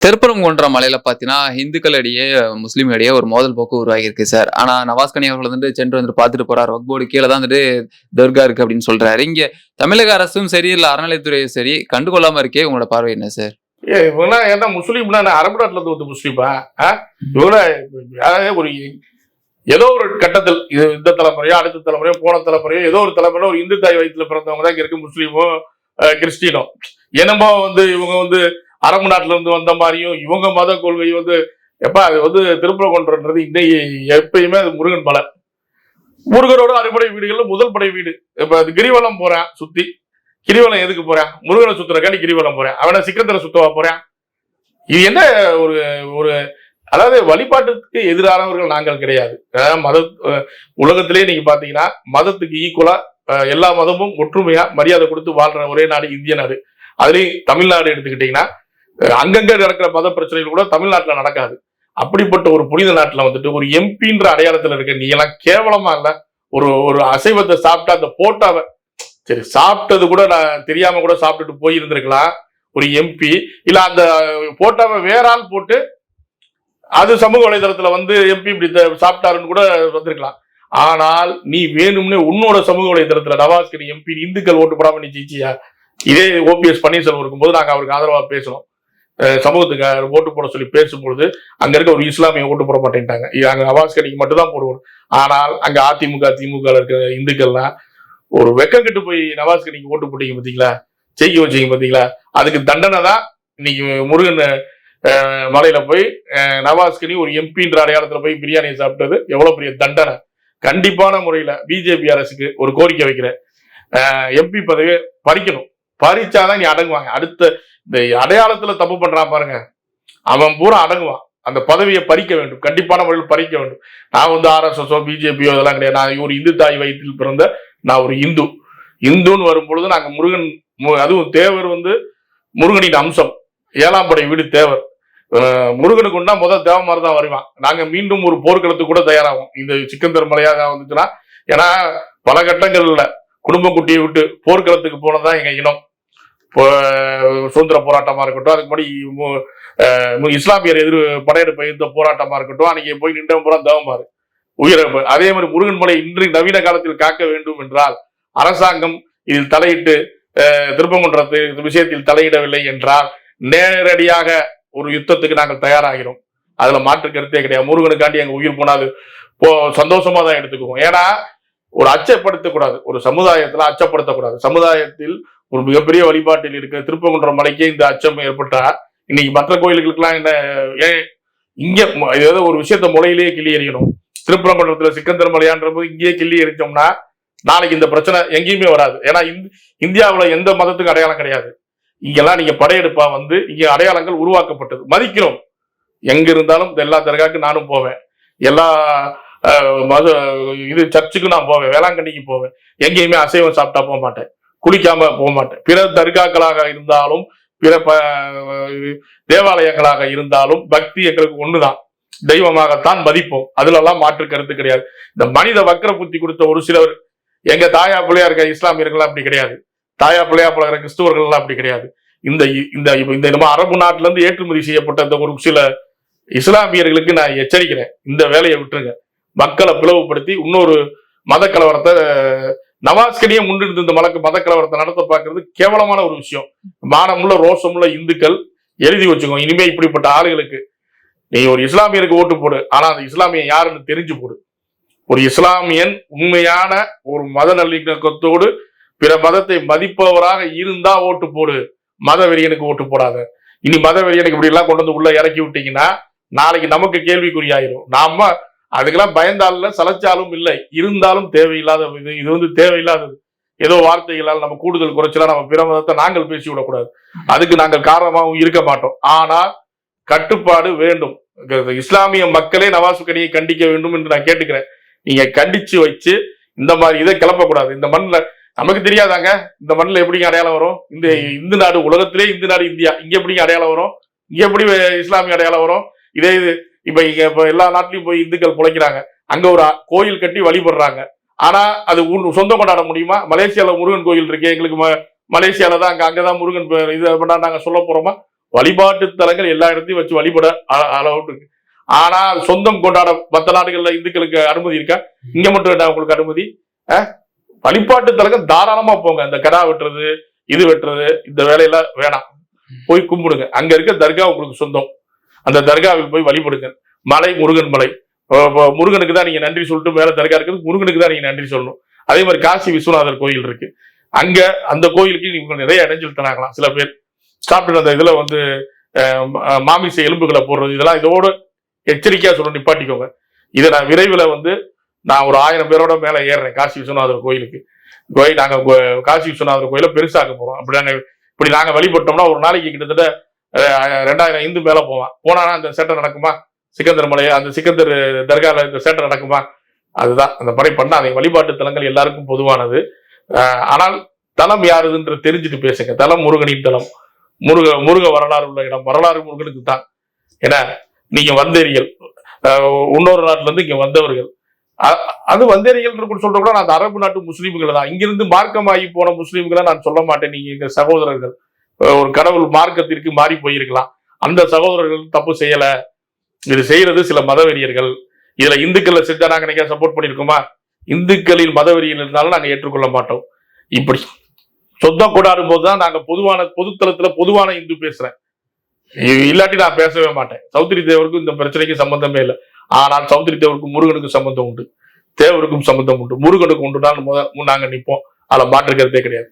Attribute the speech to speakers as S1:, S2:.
S1: திருப்பரங்குன்ற மலையில பாத்தீங்கன்னா இந்துக்களிடையே முஸ்லீம்களிடையே முஸ்லீம் இடையே ஒரு மோதல் போக்கு உருவாகியிருக்கு சார். ஆனா நவாஸ் கனி அவர்கள் வந்துட்டு சென்று வந்துட்டு பார்த்துட்டு போறாரு. வக்போர்டு கீழே தான் வந்துட்டு தர்கா இருக்கு அப்படின்னு சொல்றாரு. இங்க தமிழக அரசும் சரி இல்ல அறநிலைத்துறையும் சரி கண்டுகொள்ளாம இருக்கே உங்களோட பார்வை என்ன சார்?
S2: ஏ இவங்களாம் என்ன முஸ்லீம்னா அரபு நாட்டுல இருந்து வந்து முஸ்லீமா? ஆ? ஒரு ஏதோ ஒரு கட்டத்தில் இது இந்த தலைமுறையோ அடுத்த தலைமுறையோ போன தலைமுறையோ ஏதோ ஒரு தலைமுறையோ ஒரு இந்து தாய் வயிற்றுல பிறந்தவங்க தான் இங்க இருக்கு முஸ்லீமோ கிறிஸ்டினும் என்னமோ வந்து இவங்க வந்து அரபு நாட்டுல இருந்து வந்த மாதிரியும் இவங்க மத கொள்கை வந்து எப்பா அது வந்து திருப்பரங்குன்றன்றது இன்னைக்கு எப்பயுமே அது முருகன் பல முருகனோட அறுபடை வீடுகள்ல முதல் படை வீடு. இப்ப அது கிரிவலம் போறேன் சுத்தி. கிரிவலம் எதுக்கு போறேன்? முருகனை சுத்துறக்காண்டி கிரிவலம் போறேன். அவனை சிக்கத்துல சுத்தவா போறேன். இது என்ன ஒரு ஒரு அதாவது வழிபாட்டுக்கு எதிரானவர்கள் நாங்கள் கிடையாது. மத உலகத்திலேயே நீங்க பாத்தீங்கன்னா மதத்துக்கு ஈக்குவலா எல்லா மதமும் ஒற்றுமையா மரியாதை கொடுத்து வாழ்ற ஒரே நாடு இந்திய நாடு. அதுலேயும் தமிழ்நாடு எடுத்துக்கிட்டீங்கன்னா அங்கங்க நடக்கிற மத பிரச்சனைகள் கூட தமிழ்நாட்டுல நடக்காது. அப்படிப்பட்ட ஒரு புனித நாட்டுல வந்துட்டு ஒரு எம்பின்ற அடையாளத்துல இருக்க நீ எல்லாம் கேவலமா இல்ல? ஒரு ஒரு அசைவத்தை சாப்பிட்டா அந்த போட்டாவை சரி சாப்பிட்டது கூட நான் தெரியாம கூட சாப்பிட்டுட்டு போயிருந்திருக்கலாம். ஒரு எம்பி இல்ல அந்த போட்டோவை வேற ஆள் போட்டு அது சமூக வலைதளத்துல வந்து எம்பி இப்படி சாப்பிட்டாருன்னு கூட வந்திருக்கலாம். ஆனால் நீ வேணும்னே உன்னோட சமூக வலைதளத்துல நவாஸ்கரி எம்பி இந்துக்கள் ஓட்டு போடாம நீ ஜெயிச்சியா? இதே ஓபிஎஸ் பன்னீர்செல்வம் இருக்கும்போது நாங்க அவருக்கு ஆதரவா பேசணும் சமூகத்துக்கு ஓட்டு போட சொல்லி பேசும்பொழுது அங்க இருக்க ஒரு இஸ்லாமிய ஓட்டு போட மாட்டேன்ட்டாங்க. அங்க நவாஸ்கரிக்கு மட்டும் தான் போடுவோம். ஆனால் அங்க அதிமுக திமுக இருக்கிற இந்துக்கள்லாம் ஒரு வெக்கம் கெட்டு போய் நவாஸ்கரிக்கு ஓட்டு போட்டீங்க பாத்தீங்களா? ஜெயிக்க வச்சீங்க பாத்தீங்களா? அதுக்கு தண்டனை தான் இன்னைக்கு முருகன் மலையில போய் அஹ், நவாஸ்கனி ஒரு எம்பின்ற அடையாளத்துல போய் பிரியாணியை சாப்பிட்டது. எவ்வளவு பெரிய தண்டனை. கண்டிப்பான முறையில பிஜேபி அரசுக்கு ஒரு கோரிக்கை வைக்கிறேன். எம்பி பதவியை பறிக்கணும். பறிச்சாதான் நீ அடங்குவாங்க. அடுத்த இந்த அடையாளத்துல தப்பு பண்றான் பாருங்க. அவன் பூரா அடங்குவான். அந்த பதவியை பறிக்க வேண்டும். கண்டிப்பான முறையில் பறிக்க வேண்டும். நான் வந்து ஆர்எஸ்எஸோ பிஜேபியோ இதெல்லாம் கிடையாது. நான் ஒரு இந்து தாய் வயிற்றில் பிறந்த நான் ஒரு இந்து. இந்துன்னு வரும்பொழுது நாங்கள் முருகன் மு- அதுவும் தேவர் வந்து முருகனின் அம்சம். ஏழாம் படை வீடு தேவர். முருகனுக்கு உண்டா முதல் தேவமாரி தான் வருவான். நாங்க மீண்டும் ஒரு போர்க்களத்துக்கு கூட தயாராகும் இந்த சிக்கந்தர் மலையாக வந்துச்சுன்னா ஏன்னா பல கட்டங்கள்ல குடும்ப குட்டியை விட்டு போர்க்களத்துக்கு போனதுதான் எங்க இனம். சுதந்திர போராட்டமா இருக்கட்டும் அதுக்கு முன்னாடி மு- இஸ்லாமியர் எதிர் படையெடுப்பை எதிர்த்த போராட்டமா இருக்கட்டும் அன்னைக்கு போய் நின்றவன் பூரா தேவமாறு உயிரிழப்பு அதே மாதிரி முருகன் மலை இன்று நவீன காலத்தில் காக்க வேண்டும் என்றால் அரசாங்கம் இதில் தலையிட்டு திருப்பங்குன்றத்து விஷயத்தில் தலையிடவில்லை என்றால் நேரடியாக ஒரு யுத்தத்துக்கு நாங்கள் தயாராகிறோம். அதுல மாற்று கருத்தே கிடையாது. முருகனுக்காண்டி எங்க உயிர் போனாது போ சந்தோஷமா தான் எடுத்துக்குவோம். ஏன்னா ஒரு அச்சப்படுத்தக்கூடாது. ஒரு சமுதாயத்துல அச்சப்படுத்தக்கூடாது. சமுதாயத்தில் ஒரு மிகப்பெரிய வழிபாட்டில் இருக்கிற திருப்பங்குன்றம் மலைக்கே இந்த அச்சம் ஏற்பட்டா இன்னைக்கு மற்ற கோயில்களுக்கெல்லாம் என்ன ஏன் இங்க மு- ஏதோ ஒரு விஷயத்த முளையிலேயே கிள்ளி எறியணும். திருப்பரங்குன்றத்துல சிக்கந்தர் மலையான்ற போது இங்கேயே கிள்ளி எரிச்சோம்னா நாளைக்கு இந்த பிரச்சனை எங்கேயுமே வராது. ஏன்னா இந்தியாவில் எந்த மதத்துக்கும் அடையாளம் கிடையாது. இங்கெல்லாம் நீங்க படையெடுப்பா வந்து இங்க அடையாளங்கள் உருவாக்கப்பட்டது. மதிக்கிறோம். எங்க இருந்தாலும் எல்லா தர்காக்கும் நானும் போவேன். எல்லா மத இது சர்ச்சுக்கு நான் போவேன். வேளாங்கண்ணிக்கு போவேன். எங்கேயுமே அசைவம் சாப்பிட்டா போக மாட்டேன். குளிக்காம போக மாட்டேன் பிற தர்காக்களாக இருந்தாலும் பிற ப தேவாலயங்களாக இருந்தாலும் பக்தி எங்களுக்கு ஒண்ணுதான். தெய்வமாகத்தான் மதிப்போம். அதுல எல்லாம் மாற்று கருத்து கிடையாது. இந்த மனித வக்கர புத்தி கொடுத்த ஒரு சிலர் எங்க தாயா பிள்ளையா இருக்க இஸ்லாமியர்கள் அப்படி கிடையாது. தாயா பிள்ளையா பழகிற கிறிஸ்துவர்கள் அப்படி கிடையாது. இந்த இந்த இந்த நம்ம அரபு நாட்டுல இருந்து ஏற்றுமதி செய்யப்பட்ட இந்த ஒரு சில இஸ்லாமியர்களுக்கு நான் எச்சரிக்கிறேன். இந்த வேலையை விட்டுருங்க. மக்களை பிளவுபடுத்தி இன்னொரு மத கலவரத்தை அஹ், முன்னிட்டு இந்த மலக்கு மத கலவரத்தை நடத்த பார்க்கறது கேவலமான ஒரு விஷயம். மானமுள்ள ரோஷமுள்ள இந்துக்கள் எழுதி வச்சுக்கோ இனிமே இப்படிப்பட்ட ஆளுகளுக்கு. நீ ஒரு இஸ்லாமியருக்கு ஓட்டு போடு ஆனா அந்த இஸ்லாமியன் யாருன்னு தெரிஞ்சு போடு. ஒரு இஸ்லாமியன் உண்மையான ஒரு மத நல்லிணக்கத்தோடு பிற மதத்தை மதிப்பவராக இருந்தா ஓட்டு போடு. மத வெறியனுக்கு ஓட்டு போடாத. இனி மத வெறியனுக்கு இப்படி எல்லாம் கொண்டு வந்து உள்ள இறக்கி விட்டீங்கன்னா நாளைக்கு நமக்கு கேள்விக்குறியாயிரும். நாம அதுக்கெல்லாம் பயந்தாலும் சலச்சாலும் சலைச்சாலும் இல்லை. இருந்தாலும் தேவையில்லாத இது இது வந்து தேவையில்லாதது. ஏதோ வார்த்தைகளால் நம்ம கூடுதல் குறைச்சலாம் நம்ம பிற மதத்தை நாங்கள் பேசிவிடக்கூடாது. அதுக்கு நாங்கள் காரணமாகவும் இருக்க மாட்டோம். ஆனால் கட்டுப்பாடு வேண்டும். இஸ்லாமிய மக்களே நவாசுக்கனியை கண்டிக்க வேண்டும் என்று நான் கேட்டுக்கிறேன். நீங்க கண்டிச்சு வச்சு இந்த மாதிரி இதை கிளப்பக்கூடாது இந்த மண்ணில் நமக்கு தெரியாதாங்க? இந்த மண்ணில் எப்படிங்க அடையாளம் வரும்? இந்த இந்து நாடு உலகத்திலே இந்து நாடு இந்தியா. இங்க எப்படிங்க அடையாளம் வரும்? இங்க எப்படி இஸ்லாமிய அடையாளம் வரும்? இதே இது இப்ப இங்க இப்ப எல்லா நாட்டிலையும் போய் இந்துக்கள் பிழைக்கிறாங்க. அங்க ஒரு கோயில் கட்டி வழிபடுறாங்க. ஆனா அது சொந்தம் கொண்டாட முடியுமா? மலேசியால முருகன் கோயில் இருக்கு எங்களுக்கு ம- மலேசியால தான் அங்க அங்கதான் முருகன் இது பண்ணா நாங்க சொல்ல போறோமா? வழிபாட்டு தலங்கள் எல்லா இடத்தையும் வச்சு வழிபட அளவுட்டு இருக்கு. ஆனா சொந்தம் கொண்டாட மற்ற நாடுகள்ல இந்துக்களுக்கு அனுமதி இருக்கா? இங்க மட்டும் என்ன உங்களுக்கு அனுமதி? வழிபாட்டு தலங்கள் தாராளமா போங்க. இந்த கடா வெட்டுறது இது வெட்டுறது இந்த வேலையெல்லாம் வேணாம். போய் கும்பிடுங்க. அங்க இருக்க தர்கா உங்களுக்கு சொந்தம். அந்த தர்காவுக்கு போய் வழிபடுங்க மலை முருகன் மலை. முருகனுக்கு தான் நீங்க நன்றி சொல்லிட்டு மேல தர்கா இருக்குது. முருகனுக்கு தான் நீங்க நன்றி சொல்லணும். அதே மாதிரி காசி விஸ்வநாதர் கோயில் இருக்கு. அங்க அந்த கோயிலுக்கு இவங்க நிறைய இடைஞ்சல் தராங்களாம் சில பேர். சாப்பிட்டு அந்த இதுல வந்து மாமிச எலும்புகளை போடுறது இதெல்லாம் இதோட எச்சரிக்கையா சொல்ல நிப்பாட்டிக்கோங்க. இதை நான் விரைவில் வந்து நான் ஒரு ஆயிரம் பேரோட மேல ஏறுறேன் காசி விஸ்வநாதர் கோயிலுக்கு. கோயில் நாங்க காசி விஸ்வநாதர் கோயிலை பெருசாக்க போறோம். அப்படி நாங்க இப்படி நாங்க வழிபட்டோம்னா ஒரு நாளைக்கு கிட்டத்தட்ட ரெண்டாயிரம் இந்து மேல போவான். போனானா அந்த சேட்டை நடக்குமா? சிக்கந்தர் மலை அந்த சிக்கந்தர் தர்கால இந்த சேட்டை நடக்குமா? அதுதான். அந்த படை பண்ணாதீங்க வழிபாட்டு தலங்கள் எல்லாருக்கும் பொதுவானது. ஆனால் தலம் யாருதுன்ற தெரிஞ்சுட்டு பேசுங்க. தலம் முருகனின் தலம். முருக முருக வரலாறு உள்ள இடம். வரலாறு முருகனுக்கு தான். ஏன்னா நீங்க வந்தேரிகள். இன்னொரு நாட்டுல இருந்து இங்க வந்தவர்கள். அது வந்தேரிகள் கூட சொல்ற கூட நான் அந்த அரபு நாட்டு முஸ்லீம்களை தான். இங்கிருந்து மார்க்கமாகி போன முஸ்லீம்களை நான் சொல்ல மாட்டேன். நீங்க எங்க சகோதரர்கள். ஒரு கடவுள் மார்க்கத்திற்கு மாறி போயிருக்கலாம். அந்த சகோதரர்கள் தப்பு செய்யல. இது செய்யறது சில மதவெறியர்கள். இதுல இந்துக்களை செஞ்சா நாங்க நீங்க சப்போர்ட் பண்ணிருக்கோமா இந்துக்களின் மதவெறியில் இருந்தாலும் நாங்க ஏற்றுக்கொள்ள மாட்டோம். இப்படி சொந்த கொண்டாடும் போதுதான் நாங்க பொதுவான பொதுத்தளத்துல பொதுவான இந்து பேசுறேன். இல்லாட்டி நான் பேசவே மாட்டேன். சௌத்ரி தேவருக்கும் இந்த பிரச்சனைக்கு சம்பந்தமே இல்லை. ஆனால் சௌத்ரி தேவருக்கும் முருகனுக்கும் சம்பந்தம் உண்டு. தேவருக்கும் சம்பந்தம் உண்டு. முருகனுக்கு உண்டு. நாங்க நிற்போம் அதில் மாற்று கிடையாது.